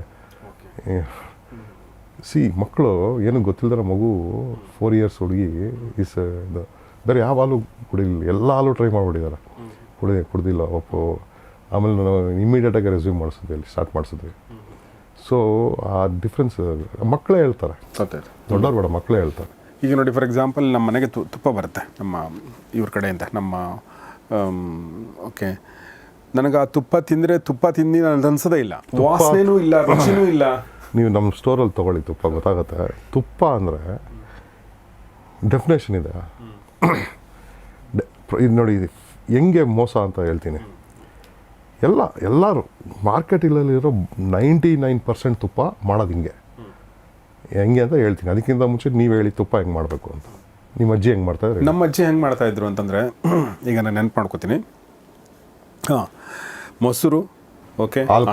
ಸಿ ಮಕ್ಕಳು ಏನು ಗೊತ್ತಿಲ್ಲದ ಮಗು ಫೋರ್ ಇಯರ್ಸ್ ಹುಡುಗಿ ಇಸ್ ಇದು ಬೇರೆ ಯಾವ ಹಾಲು ಕುಡಿಲಿಲ್ಲ. ಎಲ್ಲ ಹಾಲು ಟ್ರೈ ಮಾಡಿಬಿಟ್ಟಿದ್ದಾರೆ. ಕುಡಿ ಕುಡ್ದಿಲ್ಲ ಒಪ್ಪು. ಆಮೇಲೆ ನಾನು ಇಮ್ಮಿಡಿಯೇಟಾಗಿ ರೆಸ್ಯೂಮ್ ಮಾಡಿಸಿದ್ವಿ ಅಲ್ಲಿ ಸ್ಟಾರ್ಟ್ ಮಾಡಿಸಿದ್ವಿ. ಸೊ ಆ ಡಿಫ್ರೆನ್ಸ್ ಮಕ್ಕಳೇ ಹೇಳ್ತಾರೆ. ದೊಡ್ಡವ್ರು ಬೇಡ ಮಕ್ಕಳೇ ಹೇಳ್ತಾರೆ. ಈಗ ನೋಡಿ ಫಾರ್ ಎಕ್ಸಾಂಪಲ್ ನಮ್ಮ ಮನೆಗೆ ತು- ತುಪ್ಪ ಬರುತ್ತೆ ನಮ್ಮ ಇವ್ರ ಕಡೆಯಿಂದ ನಮ್ಮ ಓಕೆ ನನಗೆ ಆ ತುಪ್ಪ ತಿಂದರೆ ತುಪ್ಪ ತಿಂದು ನನಗೆ ಅನ್ಸೋದೇ ಇಲ್ಲ. ವಾಸನೆನೂ ಇಲ್ಲ *laughs* ರುಚಿನೂ ಇಲ್ಲ. ನೀವು ನಮ್ಮ ಸ್ಟೋರಲ್ಲಿ ತೊಗೊಳ್ಳಿ ತುಪ್ಪ ಗೊತ್ತಾಗುತ್ತೆ. ತುಪ್ಪ ಅಂದರೆ ಡೆಫಿನೇಷನ್ ಇದೆ. *coughs* ಇದು ನೋಡಿ ಇದು ಹೆಂಗೆ ಮೋಸ ಅಂತ ಹೇಳ್ತೀನಿ. ಎಲ್ಲ ಎಲ್ಲರೂ ಮಾರ್ಕೆಟಿನಲ್ಲಿರೋ ನೈಂಟಿ ನೈನ್ ಪರ್ಸೆಂಟ್ ತುಪ್ಪ ಮಾಡೋದು ಹಿಂಗೆ. ಹೆಂಗೆ ಅಂತ ಹೇಳ್ತೀನಿ. ಅದಕ್ಕಿಂತ ಮುಂಚೆ ನೀವು ಹೇಳಿ ತುಪ್ಪ ಹೆಂಗೆ ಮಾಡಬೇಕು ಅಂತ. ನಿಮ್ಮ ಅಜ್ಜಿ ಹೆಂಗೆ ಮಾಡ್ತಾಯಿದ್ರು ನಮ್ಮ ಅಜ್ಜಿ ಹೆಂಗೆ ಮಾಡ್ತಾ ಇದ್ರು ಅಂತಂದರೆ *clears throat* ಈಗ ನಾನು ನೆನ್ಪು ಮಾಡ್ಕೋತೀನಿ. ಹಾಂ ಮೊಸರು ಓಕೆ? ಹಾಲ್.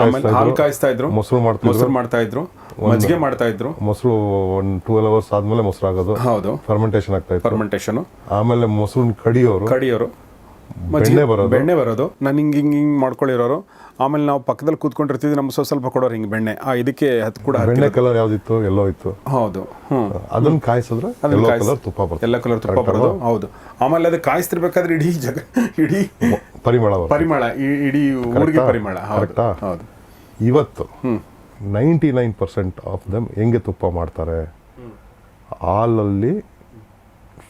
ಕಾಯಿಸ್ತಾ ಇದ್ರು. ಮೊಸರು ಮಾಡ್ತಾ ಮೊಸರು ಮಾಡ್ತಾ ಇದ್ರು. ಮಜ್ಜಿಗೆ ಮಾಡ್ತಾ ಇದ್ರು. ಮೊಸರು ಒಂದು ಟ್ವೆಲ್ ಅವರ್ಸ್ ಆದಮೇಲೆ ಮೊಸರು ಆಗೋದು ಹೌದು. ಫರ್ಮೆಂಟೇಷನ್ ಆಗ್ತಾ ಇತ್ತು. ಫರ್ಮೆಂಟೇಷನು ಆಮೇಲೆ ಮೊಸರು ಕಡಿಯೋರು. ಕಡಿಯೋರು. ಬೆಣ್ಣೆ ಬರೋದು? ಬೆಣ್ಣೆ ಬರೋದು. ನಾನು ಹಿಂಗೆ ಹಿಂಗೆ ಹಿಂಗೆ ಮಾಡ್ಕೊಳ್ಳಿರೋರು ಆಮೇಲೆ ನಾವು ಪಕ್ಕದಲ್ಲಿ ಕೂತ್ಕೊಂಡಿರ್ತೀವಿ ನಮ್ಗೆ ಸ್ವಲ್ಪ ಸ್ವಲ್ಪ ಕೊಡೋರು ಹಿಂಗೆ ಬೆಣ್ಣೆ. ಆ ಇದಕ್ಕೆ ಹತ್ತು ಕೂಡ ಬೆಣ್ಣೆ ಕಲರ್ ಯಾವ್ದಿತ್ತು? ಎಲ್ಲೋ ಇತ್ತು. ಹೌದು. ಹ್ಞೂ ಅದನ್ನು ಕಾಯಿಸಿದ್ರೆ ಅದು ಎಲ್ಲೋ ಕಲರ್ ತುಪ್ಪ ಬರುತ್ತೆ. ಎಲ್ಲ ಕಲರ್ ತುಪ್ಪ ಬರೋದು. ಹೌದು. ಆಮೇಲೆ ಅದು ಕಾಯಿಸ್ತಿರ್ಬೇಕಾದ್ರೆ ಇಡೀ ಜಗ ಇಡೀ ಪರಿಮಳ ಪರಿಮಳ ಇಡೀ ಊರಿಗೆ ಪರಿಮಳ. ಹೌದು. ಕರೆಕ್ಟಾ? ಹೌದು. ಇವತ್ತು ninety nine percent of them ಹೆಂಗೆ ತುಪ್ಪ ಮಾಡ್ತಾರೆ? ಹಾಲಲ್ಲಿ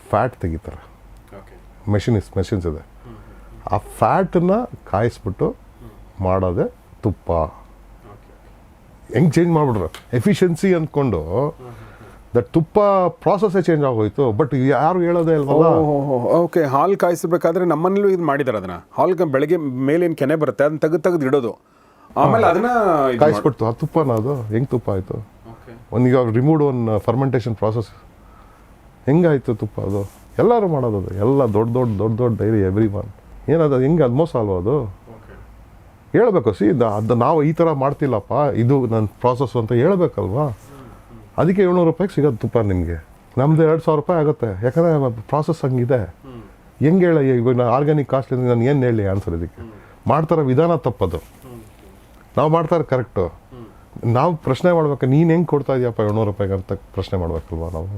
ಫ್ಯಾಟ್ ತೆಗಿತಾರೆ. ಮೆಷಿನ್ಸ್ ಮೆಷಿನ್ಸ್ ಇದೆ. ಆ ಫ್ಯಾಟನ್ನ ಕಾಯಿಸ್ಬಿಟ್ಟು ಮಾಡೋದೇ ತುಪ್ಪ. ಹೆಂಗೆ ಚೇಂಜ್ ಮಾಡ್ಬಿಟ್ರು? ಎಫಿಷಿಯನ್ಸಿ ಅಂದ್ಕೊಂಡು ದಟ್ ತುಪ್ಪ ಪ್ರಾಸೆಸ್ಸೇ ಚೇಂಜ್ ಆಗೋಯ್ತು ಬಟ್ ಯಾರು ಹೇಳೋದೇ ಇಲ್ವಲ್ಲ? ಓಕೆ ಹಾಲು ಕಾಯಿಸಬೇಕಾದ್ರೆ ನಮ್ಮನೇಲೂ ಇದು ಮಾಡಿದಾರೆ ಅದನ್ನ. ಹಾಲ್ ಬೆಳಗ್ಗೆ ಮೇಲೇನು ಕೆನೆ ಬರುತ್ತೆ ಅದನ್ನ ತೆಗೆದು ತೆಗೆದು ಇಡೋದು. ಆಮೇಲೆ ಅದನ್ನ ಕಾಯಿಸ್ಬಿಡ್ತು. ಆ ತುಪ್ಪನ ಅದು ಹೆಂಗೆ ತುಪ್ಪ ಆಯಿತು? ಒಂದು ಈಗ ರಿಮೂವ್ಡ್ ಒನ್ ಫರ್ಮೆಂಟೇಷನ್ ಪ್ರಾಸೆಸ್ ಹೆಂಗಾಯಿತು ತುಪ್ಪ ಅದು? ಎಲ್ಲರೂ ಮಾಡೋದು ಅದು ಎಲ್ಲ ದೊಡ್ಡ ದೊಡ್ಡ ದೊಡ್ಡ ದೊಡ್ಡ ಡೈರಿ ಎವ್ರಿ ಒನ್ ಏನದು ಹೆಂಗೆ ಅದು ಮೋಸ ಅಲ್ವ ಅದು? ಹೇಳಬೇಕು ಸಿ ಅದು ನಾವು ಈ ಥರ ಮಾಡ್ತಿಲ್ಲಪ್ಪ ಇದು ನನ್ನ ಪ್ರಾಸೆಸ್ ಅಂತ ಹೇಳ್ಬೇಕಲ್ವಾ? ಅದಕ್ಕೆ ಏಳ್ನೂರು ರೂಪಾಯಿಗೆ ಸಿಗೋದು ತುಪ್ಪ ನಿಮಗೆ. ನಮ್ಮದು ಎರಡು ಸಾವಿರ ರೂಪಾಯಿ ಆಗುತ್ತೆ. ಯಾಕಂದರೆ ಪ್ರಾಸೆಸ್ ಹಂಗಿದೆ. ಹೆಂಗೆ ಹೇಳ ಇವಾಗ ನಾನು ಆರ್ಗ್ಯಾನಿಕ್ ಕಾಸ್ಟ್ಲಿ ನಾನು ಏನು ಹೇಳಿ ಆನ್ಸರ್ ಇದಕ್ಕೆ? ಮಾಡ್ತಾರೋ ವಿಧಾನ ತಪ್ಪದು. ನಾವು ಮಾಡ್ತಾರೆ ಕರೆಕ್ಟು ನಾವು ಪ್ರಶ್ನೆ ಮಾಡ್ಬೇಕು ನೀನು ಹೆಂಗೆ ಕೊಡ್ತಾ ಇದೆಯಪ್ಪ ಏಳ್ನೂರು ರೂಪಾಯಿಗೆ ಅಂತ ಪ್ರಶ್ನೆ ಮಾಡಬೇಕಲ್ವಾ ನಾವು?